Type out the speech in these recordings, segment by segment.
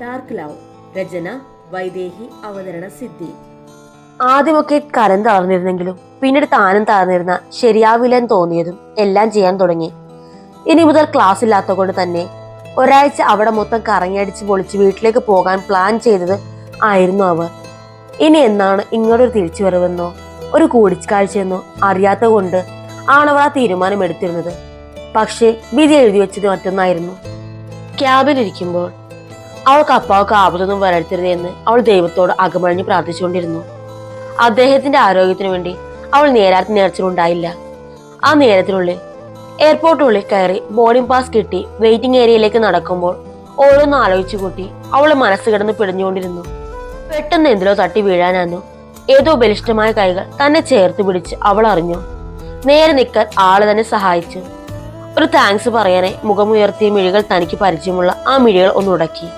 Dark love രചന വൈദേഹി അവതരണ സിദ്ധി. ആദ്യമൊക്കെ കരം തളർന്നിരുന്നെങ്കിലും പിന്നീട് താനും തളർന്നിരുന്ന ശരിയാവില്ലെന്ന് തോന്നിയതും എല്ലാം ചെയ്യാൻ തുടങ്ങി. ഇനി മുതൽ ക്ലാസ് ഇല്ലാത്ത കൊണ്ട് തന്നെ ഒരാഴ്ച അവിടെ മൊത്തം കറങ്ങിയടിച്ച് പൊളിച്ച് വീട്ടിലേക്ക് പോകാൻ പ്ലാൻ ചെയ്തത് ആയിരുന്നു അവർ ഇനി എന്നാണ് ഇങ്ങോട്ടൊരു തിരിച്ചു വരവെന്നോ ഒരു കൂടിക്കാഴ്ചയെന്നോ അറിയാത്ത കൊണ്ട് ആണവർ ആ തീരുമാനം എടുത്തിരുന്നത്. പക്ഷേ വിധി എഴുതി വെച്ചത് മറ്റൊന്നായിരുന്നു. ക്യാബിലിരിക്കുമ്പോൾ അവൾക്ക് അപ്പാവൾക്ക് ആപത്തൊന്നും വരരുത്തരുതെന്ന് അവൾ ദൈവത്തോട് അകമഴിഞ്ഞ് പ്രാർത്ഥിച്ചുകൊണ്ടിരുന്നു. അദ്ദേഹത്തിന്റെ ആരോഗ്യത്തിനു വേണ്ടി അവൾ നേരാത്ത നേർച്ചിലുണ്ടായില്ല ആ നേരത്തിനുള്ളിൽ എയർപോർട്ടിനുള്ളിൽ കയറി ബോർഡിംഗ് പാസ് കിട്ടി വെയിറ്റിംഗ് ഏരിയയിലേക്ക് നടക്കുമ്പോൾ ഓരോന്ന് ആലോചിച്ചു കൂട്ടി അവളെ മനസ്സ് കിടന്ന് പിടിഞ്ഞുകൊണ്ടിരുന്നു. പെട്ടെന്ന് എന്തിലോ തട്ടി വീഴാനാന്നു. ഏതോ ബലിഷ്ടമായ കൈകൾ തന്നെ ചേർത്ത് പിടിച്ച് അവൾ അറിഞ്ഞു. നേരെ നിൽക്കാൻ ആൾ തന്നെ സഹായിച്ചു. ഒരു താങ്ക്സ് പറയാനെ മുഖമുയർത്തിയ മിഴികൾ തനിക്ക് പരിചയമുള്ള ആ മിഴികൾ ഒന്നുടക്കി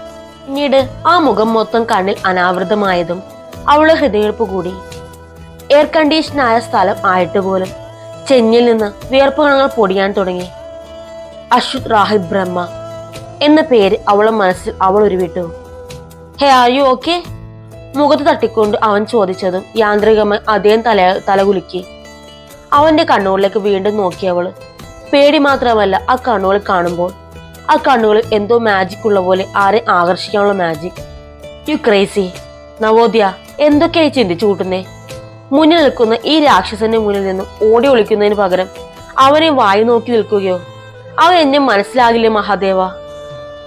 പിന്നീട് ആ മുഖം മൊത്തം കണ്ണിൽ അനാവൃതമായതും അവളെ ഹൃദയമെടുപ്പ് കൂടി. എയർ കണ്ടീഷനായ സ്ഥലം ആയിട്ട് പോലും ചെഞ്ഞിൽ നിന്ന് വിയർപ്പ് കണങ്ങൾ പൊടിയാൻ തുടങ്ങി. അശ്വത് റാഹിബ് ബ്രഹ്മ എന്ന പേര് അവളെ മനസ്സിൽ അവൾ ഉരുവിട്ടു. ഹേ ആർ യു ഓക്കെ മുഖത്ത് തട്ടിക്കൊണ്ട് അവൻ ചോദിച്ചതും യാന്ത്രികമായി അദ്ദേഹം തല തലകുലുക്കി. അവന്റെ കണ്ണുകളിലേക്ക് വീണ്ടും നോക്കി അവൾ പേടി മാത്രമല്ല ആ കണ്ണുകൾ കാണുമ്പോൾ ആ കണ്ണുകളിൽ എന്തോ മാജിക് ഉള്ള പോലെ ആരെ ആകർഷിക്കാനുള്ള മാജിക് യു ക്രേസി നവോദ്യ എന്തൊക്കെയായി ചിന്തിച്ചു കൂട്ടുന്നേ? മുന്നിൽ നിൽക്കുന്ന ഈ രാക്ഷസന്റെ മുന്നിൽ നിന്നും ഓടി ഒളിക്കുന്നതിന് പകരം അവനെ വായി നോക്കി നിൽക്കുകയോ? അവൻ എന്നെ മനസ്സിലാകില്ലേ മഹാദേവ?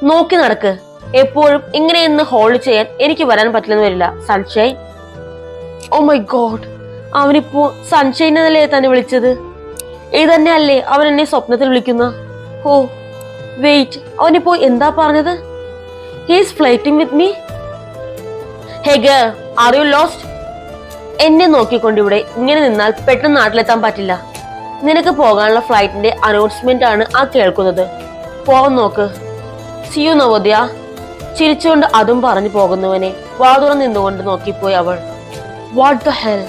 നോക്കി നടക്ക്. എപ്പോഴും ഇങ്ങനെയെന്ന് ഹോൾഡ് ചെയ്യാൻ എനിക്ക് വരാൻ പറ്റില്ലെന്ന് വരില്ല. സൺഷൈൻ ഓ മൈ ഗോഡ് അവനിപ്പോ സൺഷൈൻ എന്നല്ലേ തന്നെ വിളിച്ചത്? ഇതന്നെ അല്ലേ അവൻ എന്നെ സ്വപ്നത്തിൽ വിളിക്കുന്ന? ഓ വെയിറ്റ് അവനിപ്പോ എന്താ പറഞ്ഞത്? He's flirting with me hey girl are you lost എന്നെ നോക്കിക്കൊണ്ട് ഇവിടെ ഇങ്ങനെ നിന്നാൽ പെട്ടെന്ന് നാട്ടിലെത്താൻ പറ്റില്ല. നിനക്ക് പോകാനുള്ള ഫ്ലൈറ്റിന്റെ അനൗൺസ്മെന്റ് ആണ് ആ കേൾക്കുന്നത്. പോകാൻ നോക്ക്. See you Navodaya. ചിരിച്ചുകൊണ്ട് അതും പറഞ്ഞു പോകുന്നവനെ വാതുറ നിന്നുകൊണ്ട് നോക്കിപ്പോയി അവൾ. വാട്ട് ദ ഹെൽ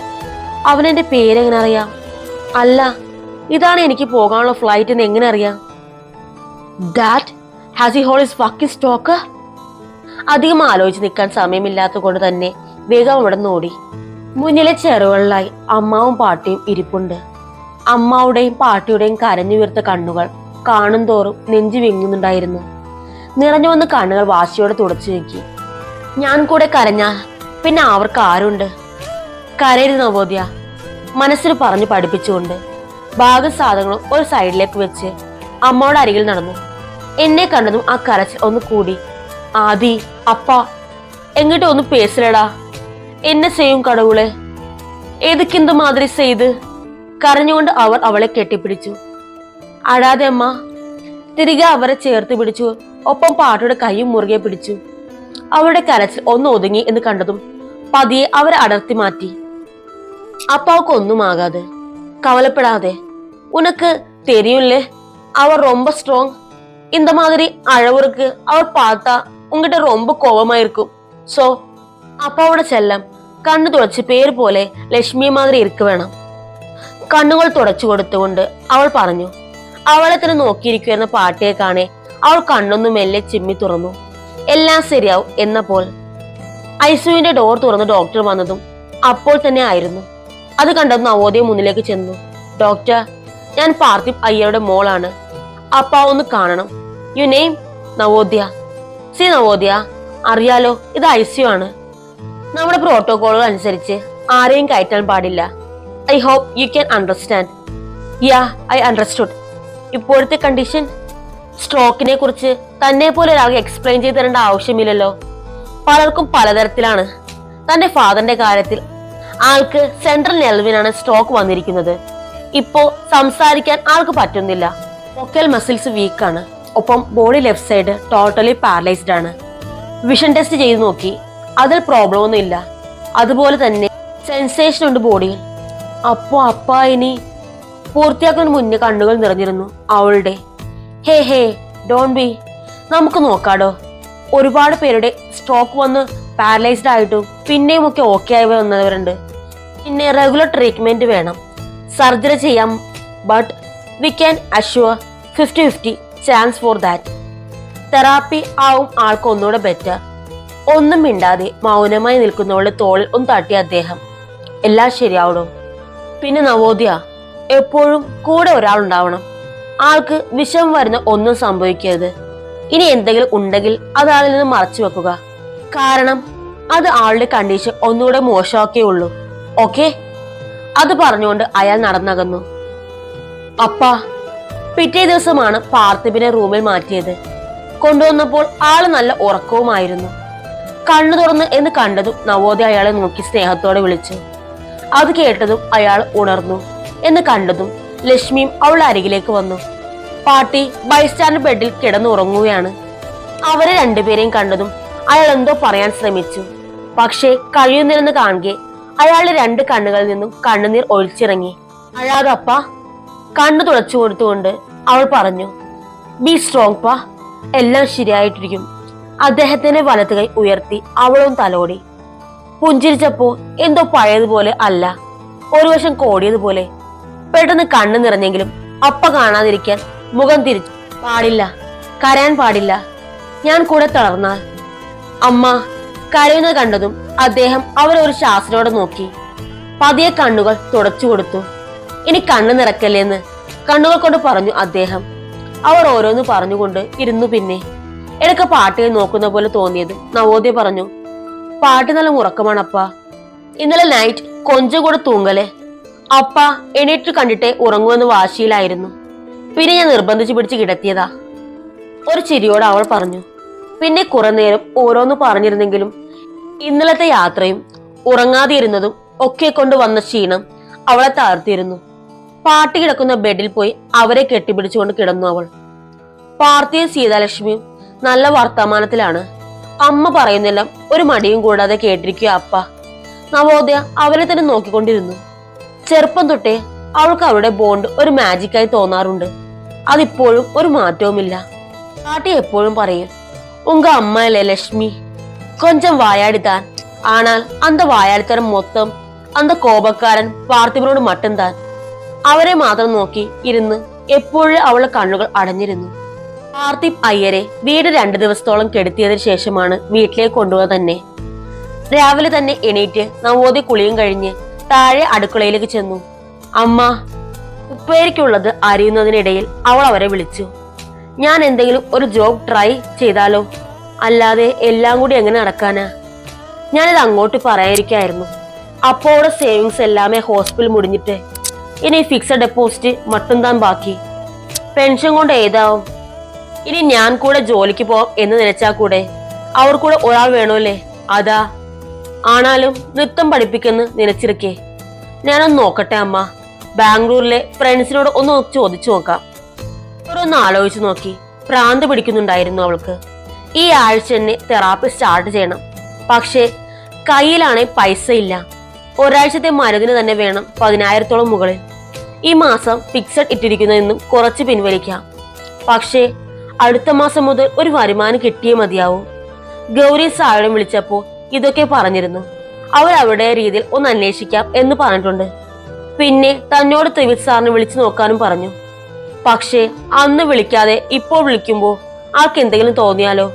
അവനെന്റെ പേരെങ്ങനെ അറിയാം? അല്ല ഇതാണ് എനിക്ക് പോകാനുള്ള ഫ്ലൈറ്റ് എന്ന് എങ്ങനെ അറിയാം? That has he whole is fucking stock അധികം ആലോചിച്ച് നിൽക്കാൻ സമയമില്ലാത്ത കൊണ്ട് തന്നെ വേഗം അവിടെ ഓടി മുന്നിലെ ചെറുകളിലായി അമ്മാവും പാട്ടിയും ഇരിപ്പുണ്ട്. അമ്മാവുടെയും പാട്ടിയുടെയും കരഞ്ഞു വീർത്ത കണ്ണുകൾ കാണും തോറും നെഞ്ചു വിങ്ങുന്നുണ്ടായിരുന്നു. നിറഞ്ഞു വന്ന കണ്ണുകൾ വാശിയോടെ തുടച്ചു നോക്കി. ഞാൻ കൂടെ കരഞ്ഞാൽ പിന്നെ അവർക്ക് ആരുണ്ട്? കരയരുത് നവോദ്യ. മനസ്സിൽ പറഞ്ഞു പഠിപ്പിച്ചുകൊണ്ട്. ഭാഗസാധനങ്ങളും ഒരു സൈഡിലേക്ക് വെച്ച് അമ്മയുടെ അരികിൽ നടന്നു. എന്നെ കണ്ടതും ആ കരച്ചിൽ ഒന്ന് കൂടി. ആദി അപ്പ എങ്ങോട്ട് ഒന്ന് പേസിലടാ എന്നെ ചെയ്യും കടവുൾ ഏതൊക്കെന്ത് മാതിരി ചെയ്ത്? കരഞ്ഞുകൊണ്ട് അവർ അവളെ കെട്ടിപ്പിടിച്ചു. അടാതെ അമ്മ തിരികെ അവരെ ചേർത്ത് പിടിച്ചു. ഒപ്പം പാട്ടയുടെ കൈയും മുറുകെ പിടിച്ചു. അവളുടെ കരച്ചിൽ ഒന്ന് ഒതുങ്ങി എന്ന് കണ്ടതും പതിയെ അവരെ അടർത്തി മാറ്റി. അപ്പാവ്ക്ക് ഒന്നും ആകാതെ. കവലപ്പെടാതെ. ഉനക്ക് തെരിയുല്ലേ? அவர் ரொம்ப ஸ்ட்ராங் இந்த மாதிரி அழவுருக்கு அவர் பார்த்தா உங்ககிட்ட ரொம்ப கோபமா இருக்கும் സോ അപ്പാവുടെ ചെല്ലം കണ്ണു തുടച്ച് പേര് പോലെ ലക്ഷ്മിയെ മാതിരി ഇരിക്ക വേണം കണ്ണുകൾ തുടച്ചു കൊടുത്തുകൊണ്ട് അവൾ പറഞ്ഞു അവളെ തന്നെ നോക്കിയിരിക്കുന്ന പാട്ടിയെ കാണെ അവൾ കണ്ണൊന്നു മെല്ലെ ചിമ്മി തുറന്നു എല്ലാം ശരിയാവും എന്നപ്പോൾ ഐസുവിന്റെ ഡോർ തുറന്ന് ഡോക്ടർ വന്നതും അപ്പോൾ തന്നെ ആയിരുന്നു അത് കണ്ടത് നവോദയ മുന്നിലേക്ക് ചെന്നു ഡോക്ടർ ഞാൻ പാർത്ഥിബ് അയ്യരുടെ മോളാണ് അപ്പ ഒന്ന് കാണണം. You name Navodya. See Navodya അറിയാലോ ഇത് ഐ സി ആണ്. നമ്മുടെ പ്രോട്ടോകോളുകൾ അനുസരിച്ച് ആരെയും കയറ്റാൻ പാടില്ല. I hope you can understand yeah I understood ഇപ്പോഴത്തെ കണ്ടീഷൻ സ്ട്രോക്കിനെ കുറിച്ച് തന്നെ പോലെ ഒരാൾക്ക് എക്സ്പ്ലെയിൻ ചെയ്ത് തരേണ്ട ആവശ്യമില്ലല്ലോ. പലർക്കും പലതരത്തിലാണ്. തന്റെ ഫാദറിന്റെ കാര്യത്തിൽ ആൾക്ക് സെൻട്രൽ നെൽവിനാണ് സ്ട്രോക്ക് വന്നിരിക്കുന്നത്. ഇപ്പോ സംസാരിക്കാൻ ആൾക്ക് പറ്റുന്നില്ല. വൊക്കൽ മസിൽസ് വീക്കാണ് ഒപ്പം body left side totally paralysed ആണ്. വിഷൻ ടെസ്റ്റ് ചെയ്ത് നോക്കി. അതിൽ പ്രോബ്ലം ഒന്നും ഇല്ല. അതുപോലെ തന്നെ സെൻസേഷൻ ഉണ്ട് ബോഡിയിൽ അപ്പോ അപ്പ ഇനി പൂർത്തിയാക്കുന്ന മുന്നേ കണ്ണുകൾ നിറഞ്ഞിരുന്നു അവളുടെ. ഹേ ഹേ ഡോൺ ബി നമുക്ക് നോക്കാടോ. ഒരുപാട് പേരുടെ സ്ട്രോക്ക് വന്ന് പാരലൈസ്ഡ് ആയിട്ടും പിന്നെയും ഒക്കെ ഓക്കെ ആയി വന്നവരുണ്ട്. പിന്നെ റെഗുലർ ട്രീറ്റ്മെന്റ് വേണം. സർജറി ചെയ്യാം but we can assure fifty fifty chance for that therapy ആവും ആൾക്ക് ഒന്നുകൂടെ ബെറ്റർ ഒന്നും മിണ്ടാതെ മൗനമായി നിൽക്കുന്നവളുടെ തോളിൽ ഒന്ന് തട്ടിയ അദ്ദേഹം. എല്ലാം ശരിയാവണം. പിന്നെ നവോദയ എപ്പോഴും കൂടെ ഒരാളുണ്ടാവണം ആൾക്ക് വിഷം വരുന്ന ഒന്നും സംഭവിക്കരുത്. ഇനി എന്തെങ്കിലും ഉണ്ടെങ്കിൽ അത് ആളിൽ നിന്ന് മറച്ചു വെക്കുക. കാരണം അത് ആളുടെ കണ്ടീഷൻ ഒന്നുകൂടെ മോശമാക്കേ ഉള്ളൂ. ഓക്കെ അത് പറഞ്ഞുകൊണ്ട് അയാൾ നടന്നകന്നു. അപ്പാ പിറ്റേ ദിവസമാണ് പാർത്ഥിബിനെ റൂമിൽ മാറ്റിയത്. കൊണ്ടുവന്നപ്പോൾ ആൾ നല്ല ഉറക്കവുമായിരുന്നു. കണ്ണു തുറന്ന് എന്ന് കണ്ടതും നവോദയ അയാളെ നോക്കി സ്നേഹത്തോടെ വിളിച്ചു. അത് കേട്ടതും അയാൾ ഉണർന്നു എന്ന് കണ്ടതും ലക്ഷ്മിയും അവളുടെ അരികിലേക്ക് വന്നു. പാട്ടി ബൈസ്റ്റാൻഡ് ബെഡിൽ കിടന്നുറങ്ങുകയാണ്. അവരെ രണ്ടുപേരെയും കണ്ടതും അയാൾ എന്തോ പറയാൻ ശ്രമിച്ചു. പക്ഷേ കഴിയുന്നില്ലെന്ന് കാണുകെ അയാളുടെ രണ്ട് കണ്ണുകളിൽ നിന്നും കണ്ണുനീർ ഒഴിച്ചിറങ്ങി അയാളപ്പ കണ്ണു തുടച്ചു കൊടുത്തുകൊണ്ട് അവൾ പറഞ്ഞു ബി സ്ട്രോങ് പാ. എല്ലാം ശരിയായിട്ടിരിക്കും. അദ്ദേഹത്തിന്റെ വലത്ത് കൈ ഉയർത്തി അവളും തലോടി. പുഞ്ചിരിച്ചപ്പോ എന്തോ പഴയതുപോലെ അല്ല ഒരു വശം കോടിയതുപോലെ. പെട്ടെന്ന് കണ്ണു നിറഞ്ഞെങ്കിലും അപ്പ കാണാതിരിക്കാൻ മുഖം തിരിച്ചു പാടില്ല കരയാൻ പാടില്ല. ഞാൻ കൂടെ തളർന്നാൽ. അമ്മ കരയുന്നത് കണ്ടതും അദ്ദേഹം അവരെ ഒരു ശാസ്ത്രയോടെ നോക്കി. പതിയെ കണ്ണുകൾ തുടച്ചു കൊടുത്തു. ഇനി കണ്ണു നിറക്കല്ലേന്ന്? കണ്ണുകൾ കൊണ്ട് പറഞ്ഞു അദ്ദേഹം. അവർ ഓരോന്ന് പറഞ്ഞുകൊണ്ട് ഇരുന്നു പിന്നെ. ഇടയ്ക്ക് പാട്ടിയെ നോക്കുന്ന പോലെ തോന്നിയത് നവോദയ പറഞ്ഞു പാട്ട് നല്ല ഉറക്കമാണപ്പ. ഇന്നലെ നൈറ്റ് കൊഞ്ചം കൂടെ തൂങ്ങലേ. അപ്പ എണീറ്റ് കണ്ടിട്ടേ ഉറങ്ങുമെന്ന് വാശിയിലായിരുന്നു. പിന്നെ ഞാൻ നിർബന്ധിച്ച് പിടിച്ച് കിടത്തിയതാ. ഒരു ചിരിയോടെ അവൾ പറഞ്ഞു പിന്നെ കുറെ നേരം ഓരോന്ന് പറഞ്ഞിരുന്നെങ്കിലും ഇന്നലത്തെ യാത്രയും ഉറങ്ങാതിരുന്നതും ഒക്കെ കൊണ്ട് വന്ന ക്ഷീണം അവളെ താഴ്ത്തിയിരുന്നു പാട്ടി കിടക്കുന്ന ബെഡിൽ പോയി അവരെ കെട്ടിപ്പിടിച്ചുകൊണ്ട് കിടന്നു അവൾ. പാർത്തിയും സീതാലക്ഷ്മിയും നല്ല വർത്തമാനത്തിലാണ്. അമ്മ പറയുന്നെല്ലാം ഒരു മടിയും കൂടാതെ കേട്ടിരിക്കുക അപ്പ. നവോദയ അവരെ തന്നെ നോക്കിക്കൊണ്ടിരുന്നു. ചെറുപ്പം തൊട്ടേ അവൾക്ക് അവളുടെ ബോണ്ട് ഒരു മാജിക്കായി തോന്നാറുണ്ട്. അതിപ്പോഴും ഒരു മാറ്റവുമില്ല. പാട്ടി എപ്പോഴും പറയും ഉങ്ക അമ്മയല്ലേ ലക്ഷ്മി? കൊഞ്ചം വായാടിത്താൻ. ആണാൽ അന്ത വായാടിത്തരം മൊത്തം അന്ത കോപക്കാരൻ പാർത്ഥിവനോട് മട്ടും താൻ. അവരെ മാത്രം നോക്കി ഇരുന്ന് എപ്പോഴും അവളെ കണ്ണുകൾ അടഞ്ഞിരുന്നു. പാർത്ഥിബ് അയ്യരെ വീട് രണ്ടു ദിവസത്തോളം കെടുത്തിയതിനു ശേഷമാണ് വീട്ടിലേക്ക് കൊണ്ടുപോകുക തന്നെ. രാവിലെ തന്നെ എണീറ്റ് നവോദയ കുളിയും കഴിഞ്ഞ് താഴെ അടുക്കളയിലേക്ക് ചെന്നു. അമ്മ ഉപ്പേരിക്കുള്ളത് അറിയുന്നതിനിടയിൽ അവൾ അവരെ വിളിച്ചു. ഞാൻ എന്തെങ്കിലും ഒരു ജോബ് ട്രൈ ചെയ്താലോ? അല്ലാതെ എല്ലാം കൂടി എങ്ങനെ നടക്കാനാ? ഞാനിത് അങ്ങോട്ട് പറയാതിരിക്കായിരുന്നു. അപ്പോടെ സേവിങ്സ് എല്ലാമേ ഹോസ്പിറ്റൽ മുടിഞ്ഞിട്ട് ഇനി ഫിക്സഡ് ഡെപ്പോസിറ്റ് മട്ടും താൻ ബാക്കി. പെൻഷൻ കൊണ്ട് ഏതാവും? ഇനി ഞാൻ കൂടെ ജോലിക്ക് പോവാം എന്ന് നിലച്ചാൽ കൂടെ? അവർ കൂടെ ഒരാൾ വേണമല്ലേ? അതാ. ആണാലും നൃത്തം പഠിപ്പിക്കുന്ന നിലച്ചിരിക്കേ ഞാനൊന്ന് നോക്കട്ടെ അമ്മ. ബാംഗ്ലൂരിലെ ഫ്രണ്ട്സിനോട് ഒന്ന് ചോദിച്ചു നോക്കാം. അവരൊന്ന് ആലോചിച്ചു നോക്കി. ഭ്രാന്ത് പിടിക്കുന്നുണ്ടായിരുന്നു അവൾക്ക്. ഈ ആഴ്ച തന്നെ തെറാപ്പി സ്റ്റാർട്ട് ചെയ്യണം. പക്ഷേ കയ്യിലാണെ പൈസ ഇല്ല ഒരാഴ്ചത്തെ മരുന്നിന് തന്നെ വേണം പതിനായിരത്തോളം മുകളിൽ. ഈ മാസം ഫിക്സഡ് ഇട്ടിരിക്കുന്നതെന്നും കുറച്ച് പിൻവലിക്കാം. പക്ഷേ അടുത്ത മാസം മുതൽ ഒരു വരുമാനം കിട്ടിയേ മതിയാവൂ. ഗൗരി സാഴം വിളിച്ചപ്പോൾ ഇതൊക്കെ പറഞ്ഞിരുന്നു. അവർ അവരുടെ രീതിയിൽ ഒന്ന് അന്വേഷിക്കാം എന്ന് പറഞ്ഞിട്ടുണ്ട്. പിന്നെ തന്നോട് ത്രിവിത് സാറിനെ വിളിച്ചു നോക്കാനും പറഞ്ഞു. പക്ഷേ അന്ന് വിളിക്കാതെ ഇപ്പോൾ വിളിക്കുമ്പോൾ ആൾക്ക് എന്തെങ്കിലും തോന്നിയാലോ?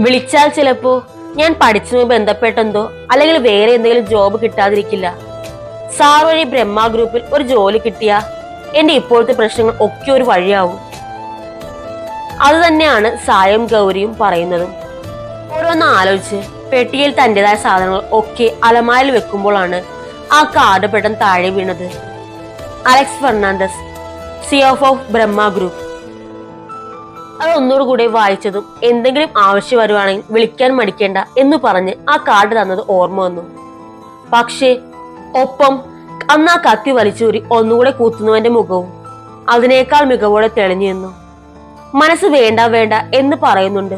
വിളിച്ചാൽ ചിലപ്പോ ഞാൻ പഠിച്ചതുമായി ബന്ധപ്പെട്ടെന്തോ? അല്ലെങ്കിൽ വേറെ എന്തെങ്കിലും ജോബ് കിട്ടാതിരിക്കില്ല? സാർ വഴി ബ്രഹ്മ ഗ്രൂപ്പിൽ ഒരു ജോലി കിട്ടിയ എന്റെ ഇപ്പോഴത്തെ പ്രശ്നങ്ങൾ ഒക്കെ ഒരു വഴിയാവും. അത് തന്നെയാണ് സായം ഗൗരിയും പറയുന്നതും. ഓരോന്ന് ആലോചിച്ച് പെട്ടിയിൽ തന്റേതായ സാധനങ്ങൾ ഒക്കെ അലമാരിൽ വെക്കുമ്പോഴാണ് ആ കാർഡ് പെട്ടെന്ന് താഴെ വീണത്. Alex Fernandez C of of Brahma group അത് ഒന്നുകൂടി കൂടെ വായിച്ചതും എന്തെങ്കിലും ആവശ്യം വരുവാണെങ്കിൽ വിളിക്കാൻ മടിക്കേണ്ട എന്ന് പറഞ്ഞ് ആ കാർഡ് തന്നത് ഓർമ്മ വന്നു. പക്ഷേ ഒപ്പം അന്ന് ആ കത്തി വലിച്ചൂരി ഒന്നുകൂടെ കൂത്തുന്നവന്റെ മുഖവും അതിനേക്കാൾ മികവോടെ തെളിഞ്ഞു നിന്നു. മനസ്സ് വേണ്ട വേണ്ട എന്ന് പറയുന്നുണ്ട്.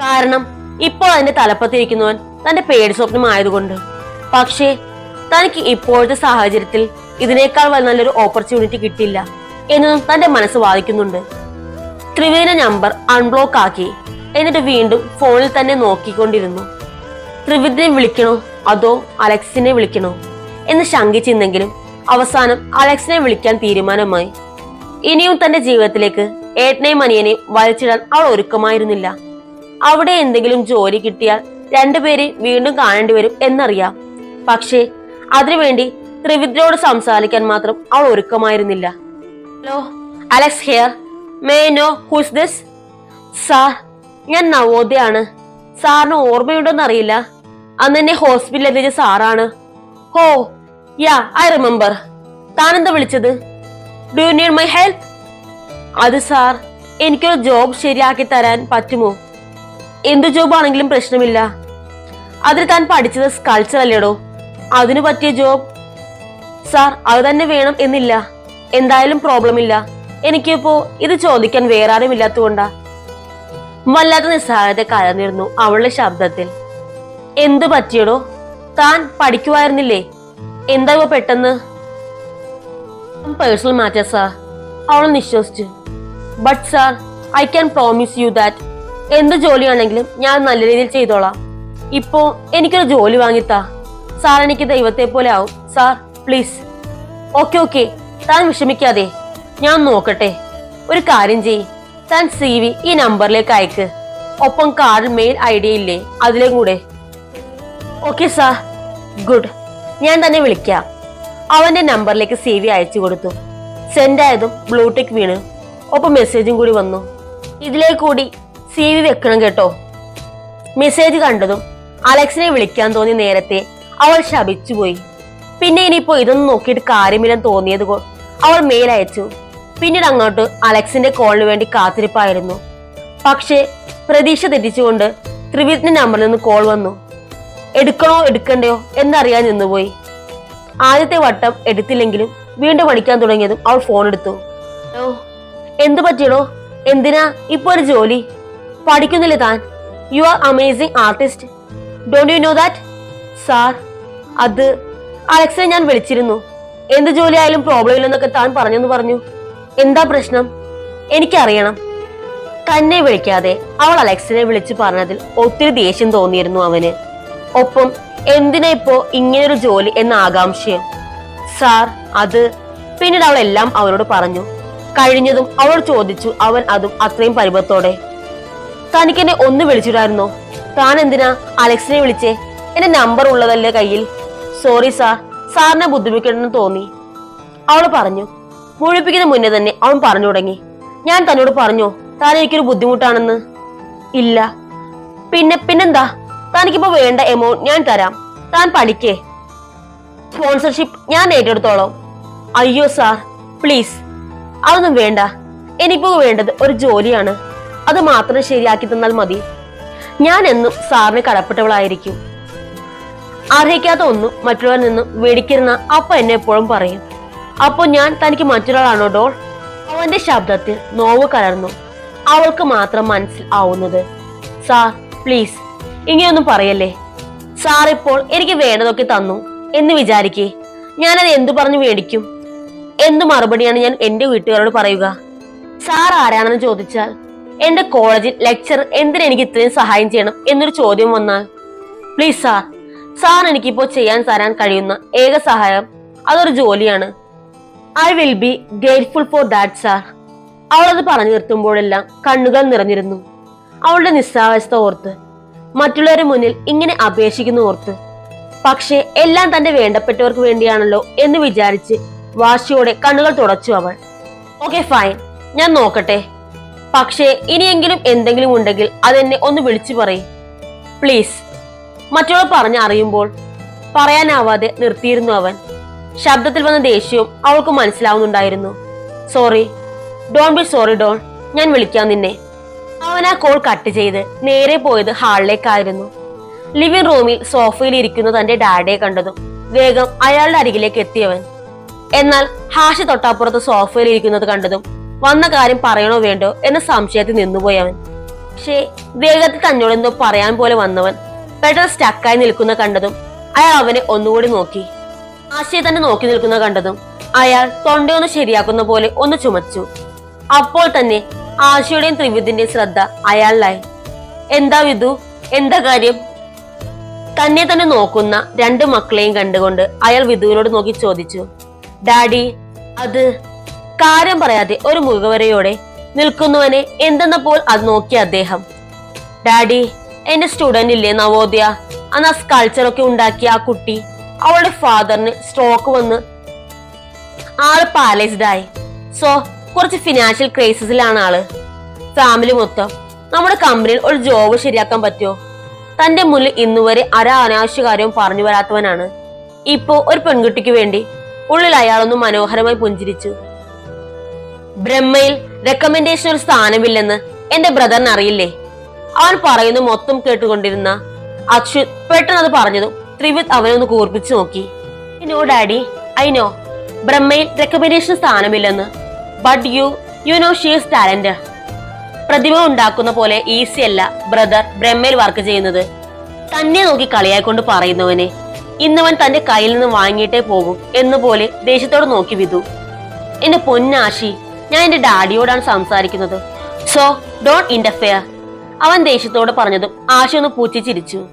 കാരണം ഇപ്പോൾ അതിന്റെ തലപ്പത്തിരിക്കുന്നവൻ തന്റെ പേടി സ്വപ്നമായതുകൊണ്ട് പക്ഷേ തനിക്ക് ഇപ്പോഴത്തെ സാഹചര്യത്തിൽ ഇതിനേക്കാൾ നല്ലൊരു ഓപ്പർച്യൂണിറ്റി കിട്ടില്ല എന്നും തന്റെ മനസ്സ് വാദിക്കുന്നുണ്ട്. ത്രിവേന നമ്പർ അൺബ്ലോക്ക് ആക്കി. എന്നിട്ട് വീണ്ടും ഫോണിൽ തന്നെ നോക്കിക്കൊണ്ടിരുന്നു. ത്രിവിദിനെ വിളിക്കണോ? അതോ അലക്സിനെ വിളിക്കണോ? എന്ന് ശങ്കിച്ചിരുന്നെങ്കിലും അവസാനം അലക്സിനെ വിളിക്കാൻ തീരുമാനമായി. ഇനിയും തന്റെ ജീവിതത്തിലേക്ക് ഏട്ടനെയും അനിയനെയും വലിച്ചിടാൻ അവൾ ഒരുക്കമായിരുന്നില്ല. അവിടെ എന്തെങ്കിലും ജോലി കിട്ടിയാൽ രണ്ടുപേരെ വീണ്ടും കാണേണ്ടി വരും എന്നറിയാം. പക്ഷേ അതിനുവേണ്ടി ത്രിവിദ്രയോട് സംസാരിക്കാൻ മാത്രം അവൾ ഒരുക്കമായിരുന്നില്ല. Hello Alex here may know who's this sir ഞാൻ നവോദയാണ്. സാറിന് ഓർമ്മയുണ്ടോന്ന് അറിയില്ല. അന്ന് എന്നെ ഹോസ്പിറ്റലിൽ എത്തിച്ച സാറാണ്. ഹോ യാ ഐ റിമെമ്പർ. താനെന്താ വിളിച്ചത്? Do you need my help? അത് സാർ എനിക്കൊരു ജോബ് ശരിയാക്കി തരാൻ പറ്റുമോ? എന്ത് ജോബ് ആണെങ്കിലും പ്രശ്നമില്ല. അതിൽ താൻ പഠിച്ചത് സ്കൾച്ചർ അല്ലേടോ? അതിനു പറ്റിയ ജോബ്? സാർ അത് തന്നെ വേണം എന്നില്ല. എന്തായാലും പ്രോബ്ലം ഇല്ല. എനിക്കിപ്പോ ഇത് ചോദിക്കാൻ വേറെ ആരും ഇല്ലാത്തതുകൊണ്ടാ വല്ലാത്ത നിസ്സഹായത കലർന്നിരുന്നു അവളുടെ ശബ്ദത്തിൽ. എന്തു പറ്റിയടോ? താൻ പഠിക്കുമായിരുന്നില്ലേ എന്താ ഇപ്പൊ പെട്ടെന്ന്? Personal matter sir. അവൾ നിശ്വസിച്ചു. But sir I can promise you that എന്ത് ജോലിയാണെങ്കിലും ഞാൻ നല്ല രീതിയിൽ ചെയ്തോളാം. ഇപ്പോ എനിക്കൊരു ജോലി വാങ്ങിത്താ. സാർ എനിക്ക് ദൈവത്തെ പോലെ ആവും. സാർ പ്ലീസ് ഓക്കെ ഓക്കെ താൻ വിഷമിക്കാതെ. ഞാൻ നോക്കട്ടെ. ഒരു കാര്യം ചെയ് താൻ സി വി ഈ നമ്പറിലേക്ക് അയക്ക്. ഒപ്പം കാർഡിൽ മെയിൽ ഐ ഡി ഇല്ലേ? അതിലേം കൂടെ. ഓക്കെ സാർ ഗുഡ് ഞാൻ തന്നെ വിളിക്കാം. അവന്റെ നമ്പറിലേക്ക് സി വി അയച്ചു കൊടുത്തു. സെൻഡ് ആയതും ബ്ലൂടെക് വീണ്. ഒപ്പം മെസ്സേജും കൂടി വന്നു. ഇതിലേക്ക് കൂടി സി വി വെക്കണം കേട്ടോ. മെസ്സേജ് കണ്ടതും അലക്സിനെ വിളിക്കാൻ തോന്നി നേരത്തെ അവൾ ശപിച്ചുപോയി. പിന്നെ ഇനിയിപ്പോ ഇതൊന്നും നോക്കിയിട്ട് കാര്യമില്ലെന്ന് തോന്നിയത് അവൾ മെയിൽ അയച്ചു. പിന്നീട് അങ്ങോട്ട് അലക്സിന്റെ കോളിന് വേണ്ടി കാത്തിരിപ്പായിരുന്നു. പക്ഷേ പ്രതീക്ഷ തെറ്റിച്ചുകൊണ്ട് ത്രിവിധന്റെ നമ്പറിൽ നിന്ന് കോൾ വന്നു. എടുക്കണോ എടുക്കണ്ടയോ എന്നറിയാൻ നിന്നുപോയി. ആദ്യത്തെ വട്ടം എടുത്തില്ലെങ്കിലും വീണ്ടും പഠിക്കാൻ തുടങ്ങിയതും അവൾ ഫോൺ എടുത്തു. ഹലോ എന്തു പറ്റിയടോ? എന്തിനാ ഇപ്പൊ ഒരു ജോലി? പഠിക്കുന്നില്ലേ താൻ? You are amazing artist don't you know that sir അത് അലക്സിനെ ഞാൻ വിളിച്ചിരുന്നു. എന്ത് ജോലി ആയാലും പ്രോബ്ലം ഇല്ലെന്നൊക്കെ താൻ പറഞ്ഞെന്ന് പറഞ്ഞു. എന്താ പ്രശ്നം? എനിക്കറിയണം. തന്നെ വിളിക്കാതെ അവൾ അലക്സിനെ വിളിച്ചു പറഞ്ഞതിൽ ഒത്തിരി ദേഷ്യം തോന്നിയിരുന്നു അവന്. ഒപ്പം എന്തിനാ ഇപ്പോ ഇങ്ങനൊരു ജോലി എന്ന ആകാംക്ഷയും? സാർ അത് പിന്നീട് അവൾ എല്ലാം അവനോട് പറഞ്ഞു. കഴിഞ്ഞതും അവൾ ചോദിച്ചു അവൻ അതും അത്രയും പരിഭവത്തോടെ തനിക്കെന്നെ ഒന്ന് വിളിച്ചിടായിരുന്നോ? താൻ എന്തിനാ അലക്സിനെ വിളിച്ചേ? എന്റെ നമ്പർ ഉള്ളതല്ലേ കയ്യിൽ? സോറി സാർ സാറിനെ ബുദ്ധിമുട്ടണെന്ന് തോന്നി. അവൾ പറഞ്ഞു മുഴിപ്പിക്കുന്ന മുന്നേ തന്നെ അവൻ പറഞ്ഞു തുടങ്ങി. ഞാൻ തന്നോട് പറഞ്ഞു താൻ എനിക്കൊരു ബുദ്ധിമുട്ടാണെന്ന്. ഇല്ല. പിന്നെ പിന്നെന്താ? തനിക്കിപ്പോ വേണ്ട എമൗണ്ട് ഞാൻ തരാം. താൻ പഠിക്കേ. സ്പോൺസർഷിപ്പ് ഞാൻ ഏറ്റെടുത്തോളാം. അയ്യോ സാർ പ്ലീസ് അതൊന്നും വേണ്ട. എനിക്കിപ്പോ വേണ്ടത് ഒരു ജോലിയാണ്. അത് മാത്രം ശരിയാക്കി തന്നാൽ മതി. ഞാൻ എന്നും സാറിന് കടപ്പെട്ടവളായിരിക്കും. അർഹിക്കാത്ത ഒന്നും മറ്റുള്ളവരിൽ നിന്നും വേടിക്കരുന്ന അപ്പ എന്നെ എപ്പോഴും പറയും. അപ്പൊ ഞാൻ തനിക്ക് മറ്റൊരാളാണോ ഡോൾ? അവന്റെ ശബ്ദത്തിൽ നോവ് കലർന്നു. അവൾക്ക് മാത്രം മനസ്സിൽ ആവുന്നത്. സാർ പ്ലീസ് ഇങ്ങനെയൊന്നും പറയല്ലേ? സാർ ഇപ്പോൾ എനിക്ക് വേണ്ടതൊക്കെ തന്നു എന്ന് വിചാരിക്കേ. ഞാനത് എന്തു പറഞ്ഞു മേടിക്കും? എന്തു മറുപടിയാണ് ഞാൻ എന്റെ വീട്ടുകാരോട് പറയുക? സാർ ആരാണെന്ന് ചോദിച്ചാൽ എന്റെ കോളേജിൽ ലെക്ചർ എന്തിനു എനിക്ക് ഇത്രയും സഹായം ചെയ്യണം എന്നൊരു ചോദ്യം വന്നാൽ പ്ലീസ് സാർ സാർ എനിക്കിപ്പോ ചെയ്യാൻ തരാൻ കഴിയുന്ന ഏക സഹായം അതൊരു ജോലിയാണ്. I will be grateful for that sir അവളത് പറഞ്ഞു നിർത്തുമ്പോഴെല്ലാം കണ്ണുകൾ നിറഞ്ഞിരുന്നു. അവളുടെ നിസ്സാവസ്ഥ ഓർത്ത് മറ്റുള്ളവരുടെ മുന്നിൽ ഇങ്ങനെ അപേക്ഷിക്കുന്ന ഓർത്ത് പക്ഷേ എല്ലാം തന്റെ വേണ്ടപ്പെട്ടവർക്ക് വേണ്ടിയാണല്ലോ എന്ന് വിചാരിച്ച് വാശിയോടെ കണ്ണുകൾ തുടച്ചു അവൾ. ഓക്കെ ഫൈൻ ഞാൻ നോക്കട്ടെ. പക്ഷേ ഇനിയെങ്കിലും എന്തെങ്കിലും ഉണ്ടെങ്കിൽ അതെന്നെ ഒന്ന് വിളിച്ചു പറയും. പ്ലീസ് മറ്റുള്ളവർ പറഞ്ഞറിയുമ്പോൾ പറയാനാവാതെ നിർത്തിയിരുന്നു അവൻ. ശബ്ദത്തിൽ വന്ന ദേഷ്യവും അവൾക്ക് മനസ്സിലാവുന്നുണ്ടായിരുന്നു. Sorry don be sorry don ഞാൻ വിളിക്കാം നിന്നെ. അവൻ ആ കോൾ കട്ട് ചെയ്ത് നേരെ പോയത് ഹാളിലേക്കായിരുന്നു. ലിവിംഗ് റൂമിൽ സോഫയിൽ ഇരിക്കുന്ന തന്റെ ഡാഡിയെ കണ്ടതും വേഗം അയാളുടെ അരികിലേക്ക് എത്തിയവൻ. എന്നാൽ ഹാഷി തൊട്ടപ്പുറത്ത് സോഫയിൽ ഇരിക്കുന്നത് കണ്ടതും വന്ന കാര്യം പറയണോ വേണ്ടോ എന്ന സംശയത്തിൽ നിന്നുപോയി അവൻ പക്ഷേ വേഗത്തിൽ തന്നോട് എന്തോ പറയാൻ പോലെ വന്നവൻ പെട്ടെന്ന് സ്റ്റക്കായി നിൽക്കുന്ന കണ്ടതും അയാൾ അവനെ ഒന്നുകൂടി നോക്കി. ആശയെ തന്നെ നോക്കി നിൽക്കുന്ന കണ്ടതും അയാൾ തൊണ്ടയൊന്ന് ശരിയാക്കുന്ന പോലെ ഒന്ന് ചുമച്ചു. അപ്പോൾ തന്നെ ആശയുടെയും ത്രിവിധിന്റെയും ശ്രദ്ധ അയാളിലായി. എന്താ വിധു? എന്താ കാര്യം? തന്നെ തന്നെ നോക്കുന്ന രണ്ട് മക്കളെയും കണ്ടുകൊണ്ട് അയാൾ വിധുവിനോട് നോക്കി ചോദിച്ചു. ഡാഡി അത് കാര്യം പറയാതെ ഒരു മുഖവരയോടെ നിൽക്കുന്നവനെ എന്തെന്ന പോൽ അത് നോക്കിയ അദ്ദേഹം. ഡാഡി എന്റെ സ്റ്റുഡന്റ് ഇല്ലേ നവോദയ? അന്ന് ആ സ്കൾച്ചറൊക്കെ ഉണ്ടാക്കിയ ആ കുട്ടി അവളുടെ ഫാദറിന് സ്ട്രോക്ക് വന്ന് ആൾ പാലേസ്ഡ് ആയി. സോ കുറച്ച് ഫിനാൻഷ്യൽ ക്രൈസിസിലാണ് ആൾ. ഫാമിലി മൊത്തം. നമ്മുടെ കമ്പനിയിൽ ഒരു ജോബ് ശരിയാക്കാൻ പറ്റുമോ? തന്റെ മുന്നിൽ ഇന്നുവരെ അര അനാവശ്യ കാര്യവും പറഞ്ഞു വരാത്തവനാണ്. ഇപ്പോ ഒരു പെൺകുട്ടിക്ക് വേണ്ടി ഉള്ളിൽ അയാളൊന്ന് മനോഹരമായി പുഞ്ചിരിച്ചു. ബ്രഹ്മയിൽ റെക്കമെൻഡേഷൻ ഒരു സ്ഥാനമില്ലെന്ന് എന്റെ ബ്രദറിന് അറിയില്ലേ? അവൻ പറയുന്ന മൊത്തം കേട്ടുകൊണ്ടിരുന്ന അച്യുത് പെട്ടെന്ന് അത് പറഞ്ഞതും ത്രിവിത് അവനൊന്ന് കൂർപ്പിച്ചു നോക്കി. No daddy. I know. ബ്രഹ്മയിൽ recommendation സ്ഥാനമില്ലെന്ന്. But you you know she's talent പ്രതിഭ ഉണ്ടാക്കുന്ന പോലെ ഈസി അല്ല ബ്രദർ ബ്രഹ്മയിൽ വർക്ക് ചെയ്യുന്നത്. തന്നെ നോക്കി കളിയായിക്കൊണ്ട് പറയുന്നവനെ ഇന്നവൻ തന്റെ കയ്യിൽ നിന്ന് വാങ്ങിയിട്ടേ പോകും എന്നുപോലെ ദേഷ്യത്തോട് നോക്കി വിധു. എന്റെ പൊന്നാശി ഞാൻ എന്റെ ഡാഡിയോടാണ് സംസാരിക്കുന്നത്. So don't interfere. അവൻ ദേഷ്യത്തോട് പറഞ്ഞതും ആശി ഒന്ന് പൂച്ചി ചിരിച്ചു.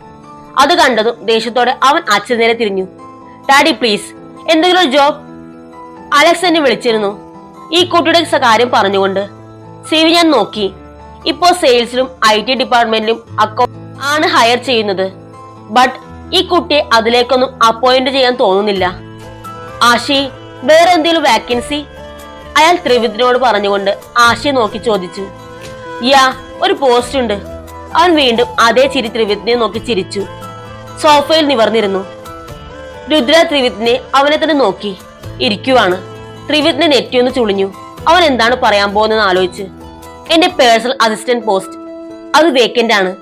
അത് കണ്ടതും ദേഷ്യത്തോടെ അവൻ അച്ഛൻ നേരെ തിരിഞ്ഞു. ഡാഡി പ്ലീസ് എന്തെങ്കിലും ഒരു ജോബ് അലക്സ് എന്നെ വിളിച്ചിരുന്നു. ഈ കുട്ടിയുടെ കാര്യം പറഞ്ഞുകൊണ്ട്. സിവി ഞാൻ നോക്കി. ഇപ്പോ സെയിൽസിലും ഐ ടി ഡിപ്പാർട്ട്മെന്റിലും അക്കൗണ്ട് ആണ് ഹയർ ചെയ്യുന്നത്. ബട്ട് ഈ കുട്ടിയെ അതിലേക്കൊന്നും അപ്പോയിന്റ് ചെയ്യാൻ തോന്നുന്നില്ല. ആഷി വേറെ എന്തെങ്കിലും വാക്കൻസി അയാൾ ത്രിവിദിനോട് പറഞ്ഞുകൊണ്ട് ആശയെ നോക്കി ചോദിച്ചു. യാ ഒരു പോസ്റ്റ് ഉണ്ട്. അവൻ വീണ്ടും അതേ ചിരി ത്രിവിദിനെ നോക്കി ചിരിച്ചു. സോഫയിൽ നിവർന്നിരുന്നു. രുദ്ര ത്രിവിധിനെ അവനെ തന്നെ നോക്കി. ഇരിക്കുവാണ്. ത്രിവിധിനെ നെറ്റിയൊന്ന് ചുളിഞ്ഞു. അവൻ എന്താണ് പറയാൻ പോകുന്നതെന്ന് ആലോചിച്ച്. എന്റെ പേഴ്സണൽ അസിസ്റ്റന്റ് പോസ്റ്റ് അത് വേക്കന്റ് ആണ്.